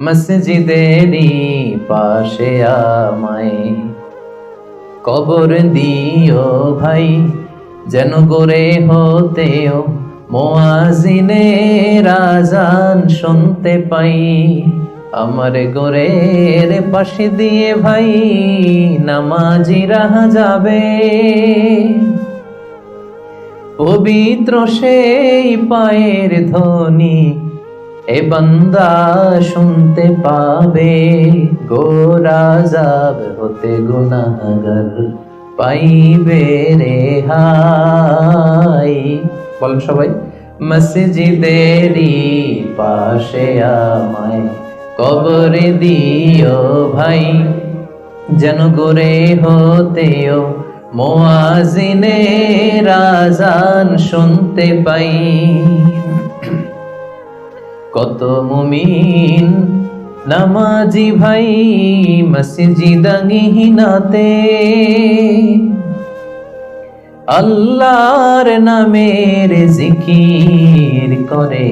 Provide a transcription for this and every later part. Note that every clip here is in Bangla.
মসজিদেরই পাশে আমায় কবর দিও ভাই, যেন গড়ে হতেও মোয়াজিনে রাজান শুনতে পাই। আমার গোরের পাশে দিয়ে ভাই, নামাজি রাহা যাবে। পবিত্র সেই পায়ের ধ্বনি এ বান্দা শুনতে পাবে গোরাজাব হতে গুনাহগার পাইবে রে হাই বলেন সবাই, মসজিদেরই পাশে আমায় কবরে দিও ভাই, যেন গোরে হতেও মোয়াজিনে রাজান শুনতে পাই। কত মুমিন? নামাজি ভাই মসজিদাঙ্গিনাতে আল্লাহর নামের জিকির করে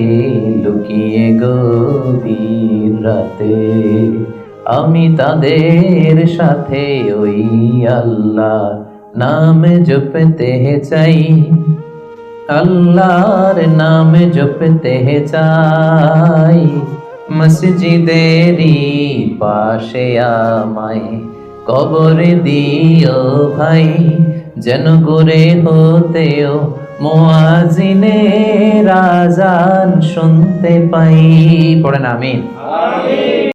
লুকিয়ে গভীর রাতে। আমি তাদের সাথে ওই আল্লাহ নাম জপতে চাই। আল্লাহর নাম জপতে চাই। মসজিদেরই পাশে আমায় কবর দিও ভাই, যেন করে হতেও মোয়াজিনে রাজান শুনতে পাই। পড়েন আমিন।